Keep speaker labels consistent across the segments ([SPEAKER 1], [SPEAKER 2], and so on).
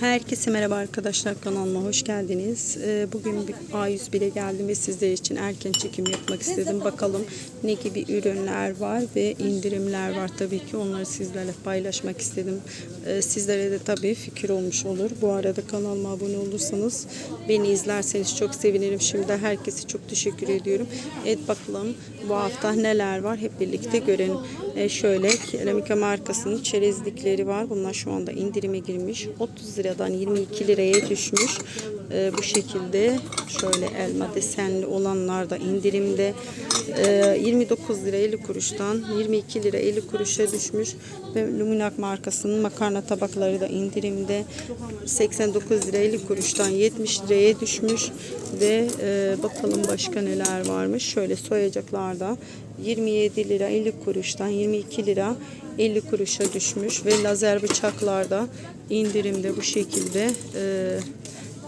[SPEAKER 1] Herkese merhaba arkadaşlar kanalıma hoş geldiniz. Ee, Bugün bir A101'e geldim ve sizler için erken çekim yapmak istedim. Bakalım ne gibi ürünler var ve indirimler var tabii ki onları sizlerle paylaşmak istedim. Ee, Sizlere de tabii fikir olmuş olur. Bu arada kanalıma abone olursanız beni izlerseniz çok sevinirim. Şimdi herkese çok teşekkür ediyorum. Evet bakalım bu hafta neler var hep birlikte görelim. Ee, Şöyle Keramika markasının çerezlikleri var. Bunlar şu anda indirime girmiş. 30 liradan 22 liraya düşmüş. Ee, bu şekilde şöyle elma desenli olanlar da indirimde. Ee, 29 lira 50 kuruştan 22 lira 50 kuruşa düşmüş. Ve Luminak markasının makarna tabakları da indirimde. 89 lira 50 kuruştan 70 liraya düşmüş. Ve e, bakalım başka neler varmış. Şöyle soyacaklarda 27 lira 50 kuruştan 22 lira 50 kuruşa düşmüş ve lazer bıçaklarda indirimde bu şekilde e,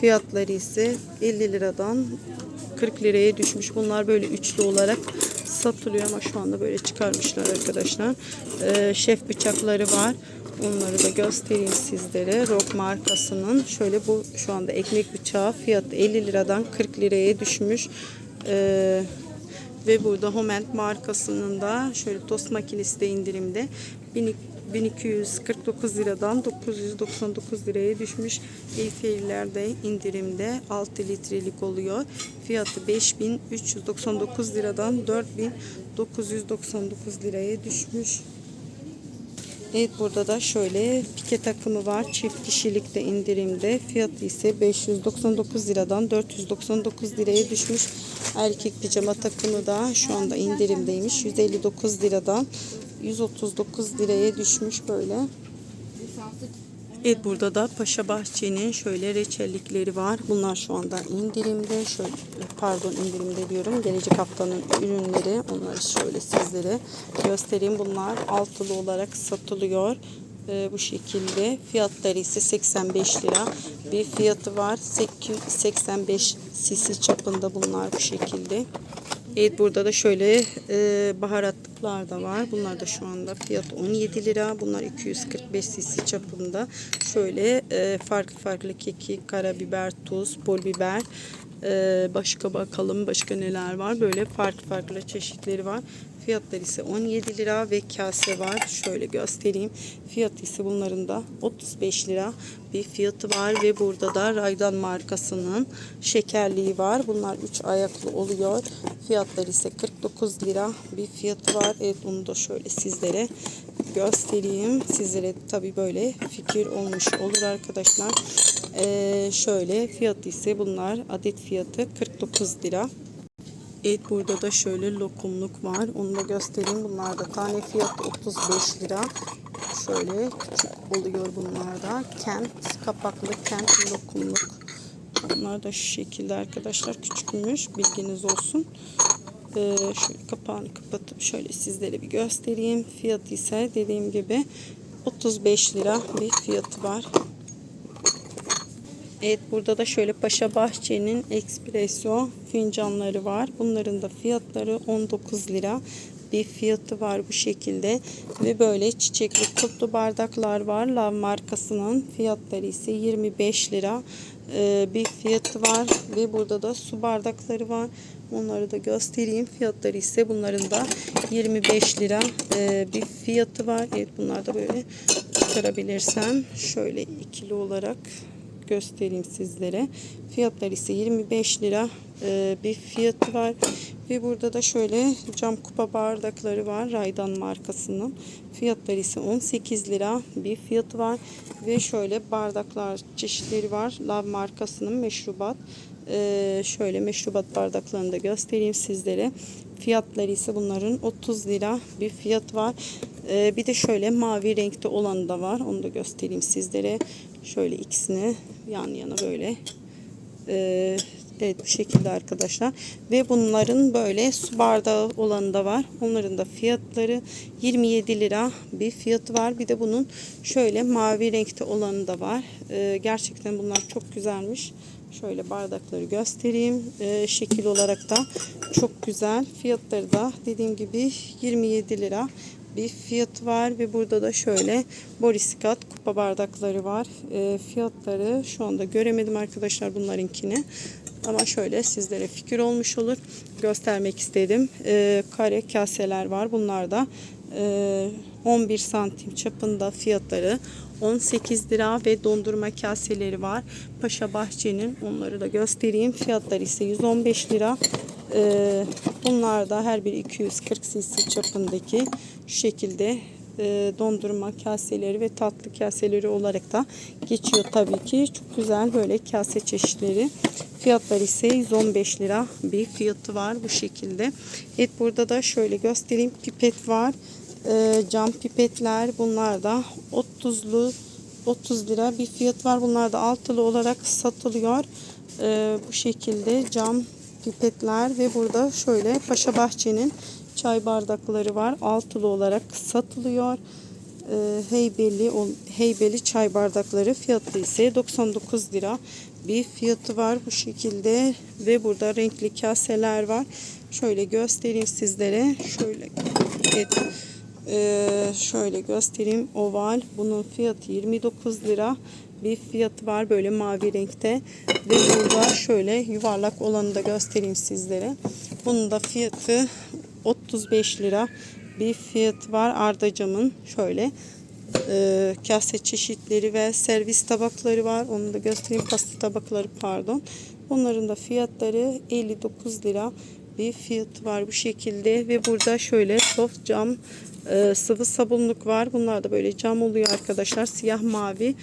[SPEAKER 1] fiyatları ise 50 liradan 40 liraya düşmüş. Bunlar böyle üçlü olarak satılıyor ama şu anda böyle çıkarmışlar arkadaşlar. E, şef bıçakları var. Onları da göstereyim sizlere. Rock markasının şöyle bu şu anda ekmek bıçağı fiyatı 50 liradan 40 liraya düşmüş. Eee ve burada Homent markasının da şöyle tost makinesi de indirimde 1249 liradan 999 liraya düşmüş. Eyfeller de indirimde 6 litrelik oluyor. Fiyatı 5399 liradan 4999 liraya düşmüş. Evet burada da şöyle pike takımı var. Çift kişilik de indirimde. Fiyatı ise 599 liradan 499 liraya düşmüş. Erkek pijama takımı da şu anda indirimdeymiş. 159 liradan 139 liraya düşmüş böyle. Evet burada da Paşa Bahçe'nin şöyle reçellikleri var. Bunlar şu anda indirimde. Şöyle pardon indirimde diyorum. Gelecek haftanın ürünleri. Onları şöyle sizlere göstereyim. Bunlar altılı olarak satılıyor. Ee, bu şekilde. Fiyatları ise 85 lira. Bir fiyatı var. 85 cc çapında bunlar bu şekilde. Evet burada da şöyle e, baharatlıklar da var. Bunlar da şu anda fiyatı 17 lira. Bunlar 245 cc çapında. Şöyle e, farklı farklı kekik, karabiber, tuz, pul biber. E, başka bakalım başka neler var. Böyle farklı farklı çeşitleri var. Fiyatları ise 17 lira ve kase var. Şöyle göstereyim. Fiyatı ise bunların da 35 lira bir fiyatı var ve burada da Raydan markasının şekerliği var. Bunlar 3 ayaklı oluyor. Fiyatları ise 49 lira bir fiyatı var. Evet bunu da şöyle sizlere göstereyim. Sizlere tabi böyle fikir olmuş olur arkadaşlar. Ee, şöyle fiyatı ise bunlar adet fiyatı 49 lira. Evet burada da şöyle lokumluk var. Onu da göstereyim. Bunlar da tane fiyatı 35 lira. Şöyle küçük oluyor bunlar da. Kent kapaklı kent lokumluk. Bunlar da şu şekilde arkadaşlar küçükmüş. Bilginiz olsun. Ee, şöyle kapağını kapatıp şöyle sizlere bir göstereyim. Fiyatı ise dediğim gibi 35 lira bir fiyatı var. Evet burada da şöyle Paşa Bahçe'nin espresso fincanları var. Bunların da fiyatları 19 lira. Bir fiyatı var bu şekilde. Ve böyle çiçekli kutlu bardaklar var. Lav markasının fiyatları ise 25 lira. Ee, bir fiyatı var ve burada da su bardakları var. Onları da göstereyim. Fiyatları ise bunların da 25 lira. Ee, bir fiyatı var. Evet bunlar da böyle çıkarabilirsem şöyle ikili olarak göstereyim sizlere. Fiyatlar ise 25 lira e, bir fiyatı var. Ve burada da şöyle cam kupa bardakları var. Raydan markasının. Fiyatları ise 18 lira bir fiyatı var. Ve şöyle bardaklar çeşitleri var. Lav markasının meşrubat. E, şöyle meşrubat bardaklarını da göstereyim sizlere. Fiyatları ise bunların 30 lira bir fiyat var. E, bir de şöyle mavi renkte olanı da var. Onu da göstereyim sizlere. Şöyle ikisini yan yana böyle ee, evet bu şekilde arkadaşlar. Ve bunların böyle su bardağı olanı da var. Onların da fiyatları 27 lira bir fiyatı var. Bir de bunun şöyle mavi renkte olanı da var. Ee, gerçekten bunlar çok güzelmiş. Şöyle bardakları göstereyim. Ee, şekil olarak da çok güzel. Fiyatları da dediğim gibi 27 lira bir fiyatı var ve burada da şöyle Boriskat kupa bardakları var. E, fiyatları şu anda göremedim arkadaşlar bunlarınkini. Ama şöyle sizlere fikir olmuş olur. Göstermek istedim. E, kare kaseler var. Bunlar da e, 11 santim çapında fiyatları 18 lira ve dondurma kaseleri var. Paşa Bahçe'nin onları da göstereyim. Fiyatları ise 115 lira. Ee, bunlar da her biri 240 cc çapındaki şu şekilde e, dondurma kaseleri ve tatlı kaseleri olarak da geçiyor tabii ki. Çok güzel böyle kase çeşitleri. Fiyatları ise 115 lira bir fiyatı var bu şekilde. Evet burada da şöyle göstereyim. Pipet var. Ee, cam pipetler bunlar da 30'lu 30 lira bir fiyat var. Bunlar da altılı olarak satılıyor. Ee, bu şekilde cam pipetler ve burada şöyle Paşa Bahçe'nin çay bardakları var. Altılı olarak satılıyor. Ee, heybeli heybeli çay bardakları fiyatı ise 99 lira bir fiyatı var bu şekilde ve burada renkli kaseler var. Şöyle göstereyim sizlere. Şöyle evet. Ee, şöyle göstereyim oval. Bunun fiyatı 29 lira. Bir fiyatı var böyle mavi renkte. Ve burada şöyle yuvarlak olanı da göstereyim sizlere. Bunun da fiyatı 35 lira. Bir fiyatı var ardacamın şöyle e, kase çeşitleri ve servis tabakları var. Onu da göstereyim. Pasta tabakları pardon. Bunların da fiyatları 59 lira. Bir fiyatı var bu şekilde. Ve burada şöyle soft cam e, sıvı sabunluk var. Bunlar da böyle cam oluyor arkadaşlar. Siyah mavi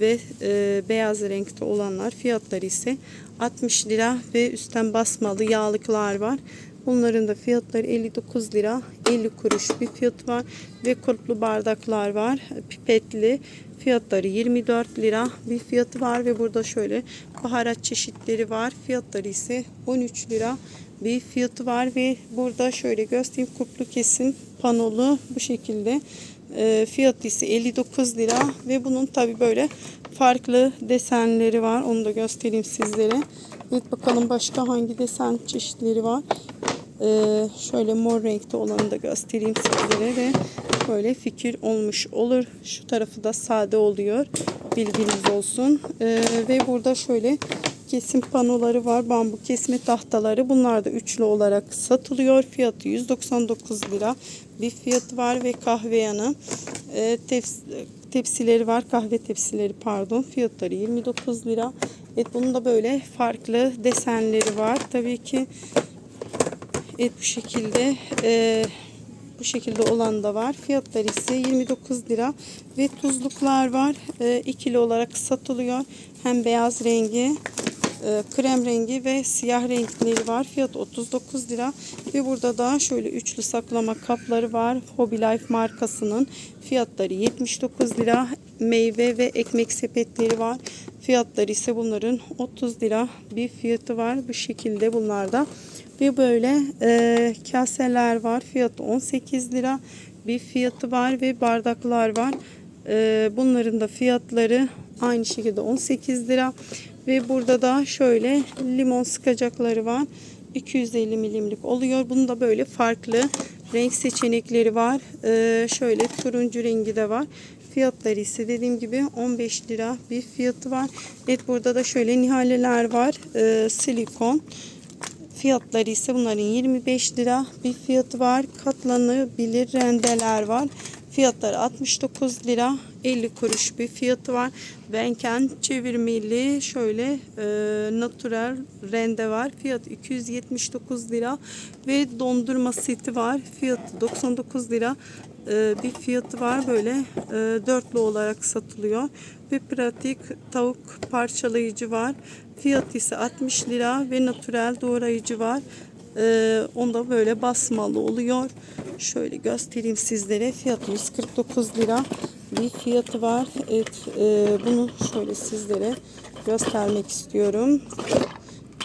[SPEAKER 1] ve e, beyaz renkte olanlar. Fiyatları ise 60 lira ve üstten basmalı yağlıklar var. Bunların da fiyatları 59 lira 50 kuruş bir fiyat var ve kulplu bardaklar var pipetli fiyatları 24 lira bir fiyatı var ve burada şöyle baharat çeşitleri var fiyatları ise 13 lira bir fiyatı var ve burada şöyle göstereyim kuplu kesim panolu bu şekilde. E, fiyatı ise 59 lira ve bunun tabi böyle farklı desenleri var. Onu da göstereyim sizlere. Evet bakalım başka hangi desen çeşitleri var? Ee, şöyle mor renkte olanı da göstereyim sizlere ve böyle fikir olmuş olur. Şu tarafı da sade oluyor. Bilginiz olsun. Ee, ve burada şöyle kesim panoları var. Bambu kesme tahtaları. Bunlar da üçlü olarak satılıyor. Fiyatı 199 lira. Bir fiyatı var ve kahve yanı e, teps tepsileri var. Kahve tepsileri pardon. Fiyatları 29 lira. Evet bunun da böyle farklı desenleri var. Tabii ki evet bu şekilde e, bu şekilde olan da var. Fiyatları ise 29 lira ve tuzluklar var. E, ikili olarak satılıyor. Hem beyaz rengi krem rengi ve siyah renkleri var. Fiyat 39 lira. Ve burada da şöyle üçlü saklama kapları var. Hobby Life markasının fiyatları 79 lira. Meyve ve ekmek sepetleri var. Fiyatları ise bunların 30 lira bir fiyatı var. Bu şekilde bunlarda. Ve böyle e, kaseler var. Fiyatı 18 lira bir fiyatı var ve bardaklar var. E, bunların da fiyatları aynı şekilde 18 lira. Ve burada da şöyle limon sıkacakları var. 250 milimlik oluyor. Bunun da böyle farklı renk seçenekleri var. Ee, şöyle turuncu rengi de var. Fiyatları ise dediğim gibi 15 lira bir fiyatı var. Evet burada da şöyle nihaleler var. Ee, silikon. Fiyatları ise bunların 25 lira bir fiyatı var. Katlanabilir rendeler var. Fiyatları 69 lira 50 kuruş bir fiyatı var. Benken çevirmeli şöyle e, natural rende var. Fiyatı 279 lira ve dondurma seti var. Fiyatı 99 lira e, bir fiyatı var. Böyle e, dörtlü olarak satılıyor. Ve pratik tavuk parçalayıcı var. Fiyatı ise 60 lira ve natural doğrayıcı var. Ee, onda böyle basmalı oluyor. Şöyle göstereyim sizlere. Fiyatı 149 lira bir fiyatı var. Evet, e, bunu şöyle sizlere göstermek istiyorum.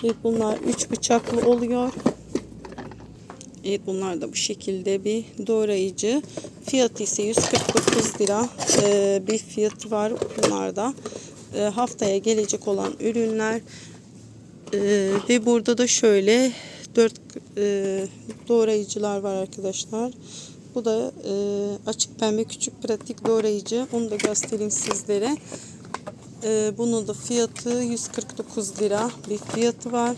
[SPEAKER 1] Evet, bunlar 3 bıçaklı oluyor. Evet bunlar da bu şekilde bir doğrayıcı. Fiyatı ise 149 lira ee, bir fiyatı var bunlarda. Ee, haftaya gelecek olan ürünler. Ee, ve burada da şöyle 4 e, doğrayıcılar var arkadaşlar. Bu da e, açık pembe küçük pratik doğrayıcı. Onu da göstereyim sizlere. E, bunun da fiyatı 149 lira bir fiyatı var.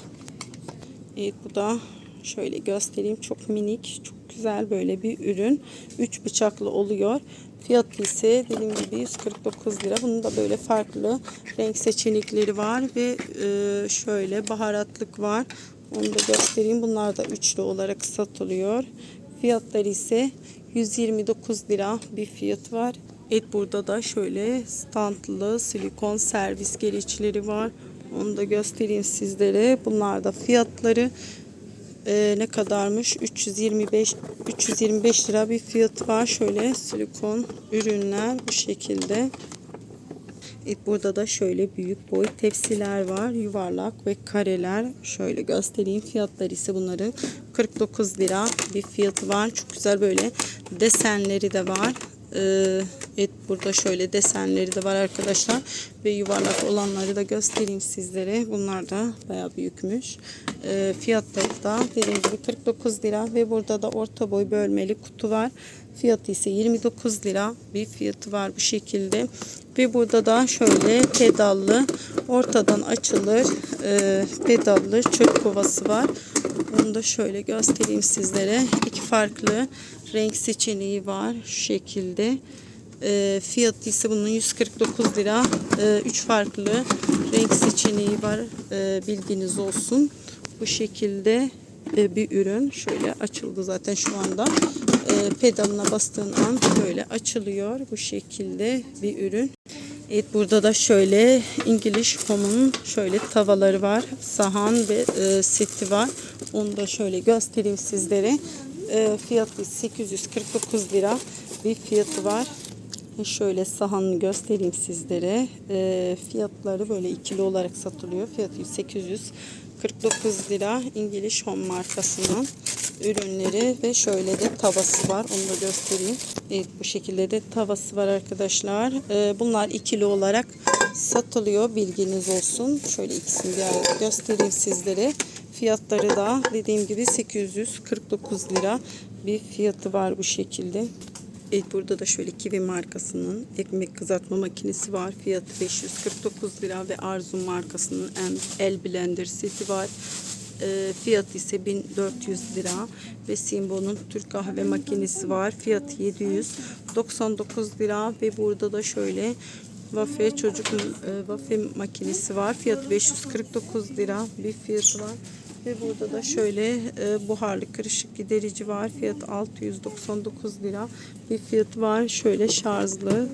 [SPEAKER 1] Evet bu da şöyle göstereyim. Çok minik, çok güzel böyle bir ürün. 3 bıçaklı oluyor. Fiyatı ise dediğim gibi 149 lira. Bunun da böyle farklı renk seçenekleri var ve e, şöyle baharatlık var. Onu da göstereyim. Bunlar da üçlü olarak satılıyor. Fiyatları ise 129 lira bir fiyat var. Evet burada da şöyle standlı silikon servis gereçleri var. Onu da göstereyim sizlere. Bunlar da fiyatları e, ne kadarmış? 325 325 lira bir fiyat var. Şöyle silikon ürünler bu şekilde. Burada da şöyle büyük boy tepsiler var. Yuvarlak ve kareler. Şöyle göstereyim. Fiyatları ise bunların 49 lira bir fiyatı var. Çok güzel böyle desenleri de var. Ee, evet burada şöyle desenleri de var arkadaşlar. Ve yuvarlak olanları da göstereyim sizlere. Bunlar da bayağı büyükmüş. Ee, fiyatları da dediğim gibi 49 lira. Ve burada da orta boy bölmeli kutu var. Fiyatı ise 29 lira bir fiyatı var bu şekilde. Ve burada da şöyle pedallı ortadan açılır e, pedallı çöp kovası var. Onu da şöyle göstereyim sizlere. İki farklı renk seçeneği var şu şekilde. E, fiyatı ise bunun 149 lira. E, üç farklı renk seçeneği var. E, bilginiz olsun. Bu şekilde e, bir ürün. Şöyle açıldı zaten şu anda. E, pedalına bastığın an böyle açılıyor. Bu şekilde bir ürün. Evet burada da şöyle İngiliz Home'un şöyle tavaları var. Sahan ve e, seti var. Onu da şöyle göstereyim sizlere. E, fiyatı 849 lira bir fiyatı var. Şöyle sahanını göstereyim sizlere. E, fiyatları böyle ikili olarak satılıyor. Fiyatı 849 lira İngiliz Home markasının ürünleri ve şöyle de tavası var. Onu da göstereyim. Evet bu şekilde de tavası var arkadaşlar. E, bunlar ikili olarak satılıyor. Bilginiz olsun. Şöyle ikisini bir arada göstereyim sizlere. Fiyatları da dediğim gibi 849 lira bir fiyatı var bu şekilde. Evet burada da şöyle Kiwi markasının ekmek kızartma makinesi var. Fiyatı 549 lira ve Arzu markasının el- blender seti var. E, fiyatı ise 1400 lira ve Simbo'nun Türk kahve makinesi var. Fiyatı 799 lira ve burada da şöyle Wafe çocuk e, wafe makinesi var. Fiyatı 549 lira bir fiyatı var. Ve burada da şöyle e, buharlı kırışık giderici var. Fiyatı 699 lira bir fiyatı var. Şöyle şarjlı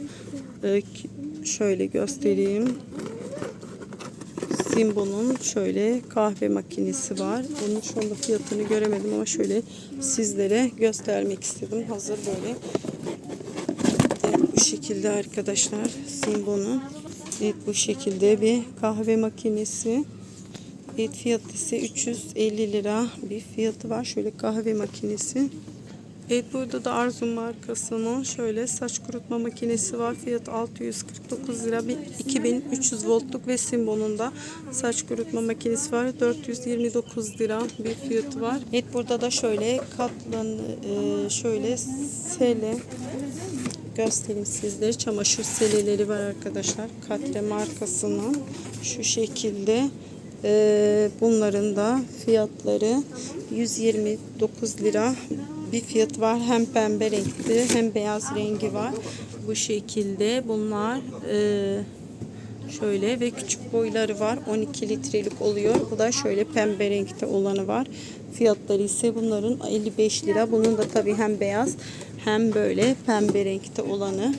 [SPEAKER 1] e, şöyle göstereyim. Simbo'nun şöyle kahve makinesi var. Bunun şu anda fiyatını göremedim ama şöyle sizlere göstermek istedim. Hazır böyle bu şekilde arkadaşlar Simbo'nun evet, bu şekilde bir kahve makinesi. Evet, fiyatı ise 350 lira bir fiyatı var. Şöyle kahve makinesi. Evet burada da Arzu markasının şöyle saç kurutma makinesi var. Fiyat 649 lira. Bir 2300 voltluk ve Simbo'nun da saç kurutma makinesi var. 429 lira bir fiyatı var. Evet burada da şöyle katlan e, şöyle sele göstereyim sizlere. Çamaşır seleleri var arkadaşlar. Katre markasının şu şekilde. Ee, bunların da fiyatları 129 lira bir fiyat var. Hem pembe renkli hem beyaz rengi var. Bu şekilde bunlar e, şöyle ve küçük boyları var. 12 litrelik oluyor. Bu da şöyle pembe renkte olanı var. Fiyatları ise bunların 55 lira. Bunun da tabii hem beyaz hem böyle pembe renkte olanı.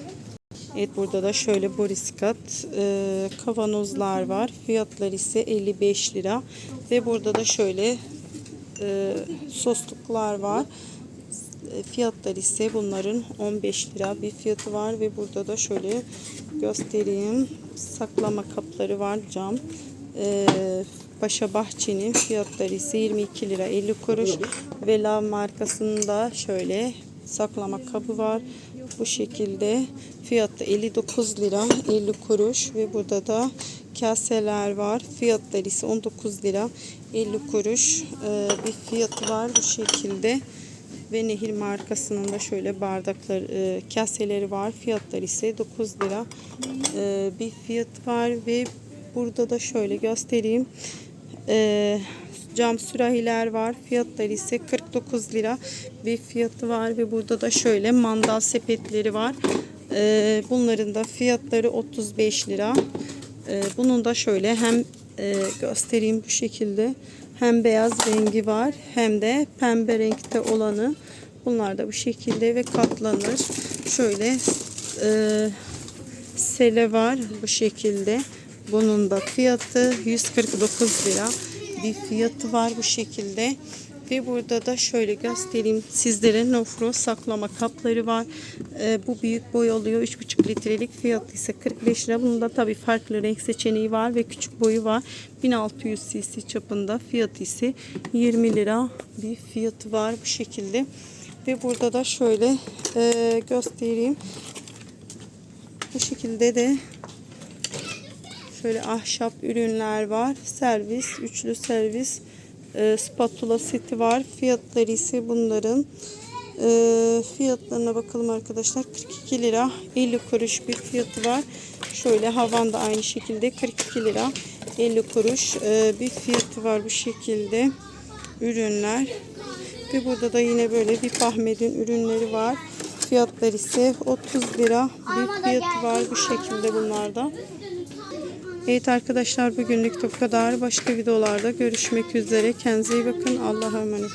[SPEAKER 1] Evet burada da şöyle boriskat e, kavanozlar var. Fiyatları ise 55 lira. Ve burada da şöyle e, sosluklar var. E, Fiyatları ise bunların 15 lira bir fiyatı var ve burada da şöyle göstereyim. Saklama kapları var cam. E, Paşa Bahçe'nin fiyatları ise 22 lira 50 kuruş. Ve Lav markasının da şöyle saklama kabı var. Bu şekilde fiyatı 59 lira 50 kuruş ve burada da kaseler var. Fiyatları ise 19 lira 50 kuruş e, bir fiyatı var bu şekilde. ve Nehir markasının da şöyle bardaklar, e, kaseleri var. Fiyatları ise 9 lira e, bir fiyat var ve burada da şöyle göstereyim. E, cam sürahiler var. Fiyatları ise 49 lira bir fiyatı var ve burada da şöyle mandal sepetleri var. E, bunların da fiyatları 35 lira. E, bunun da şöyle hem e, göstereyim bu şekilde hem beyaz rengi var hem de pembe renkte olanı. Bunlar da bu şekilde ve katlanır. Şöyle e, sele var bu şekilde. Bunun da fiyatı 149 lira bir fiyatı var bu şekilde. Ve burada da şöyle göstereyim sizlere nofro saklama kapları var. Ee, bu büyük boy oluyor. 3,5 litrelik fiyatı ise 45 lira. Bunun da tabii farklı renk seçeneği var ve küçük boyu var. 1600 cc çapında fiyatı ise 20 lira bir fiyatı var bu şekilde. Ve burada da şöyle e, göstereyim. Bu şekilde de Şöyle ahşap ürünler var. Servis, üçlü servis e, spatula seti var. Fiyatları ise bunların e, fiyatlarına bakalım arkadaşlar. 42 lira 50 kuruş bir fiyatı var. Şöyle havan da aynı şekilde 42 lira 50 kuruş e, bir fiyatı var bu şekilde ürünler. Ve burada da yine böyle bir Ahmet'in ürünleri var. Fiyatları ise 30 lira bir fiyatı var bu şekilde bunlarda. Evet arkadaşlar bugünlük bu kadar. Başka videolarda görüşmek üzere. Kendinize iyi bakın. Allah'a emanet.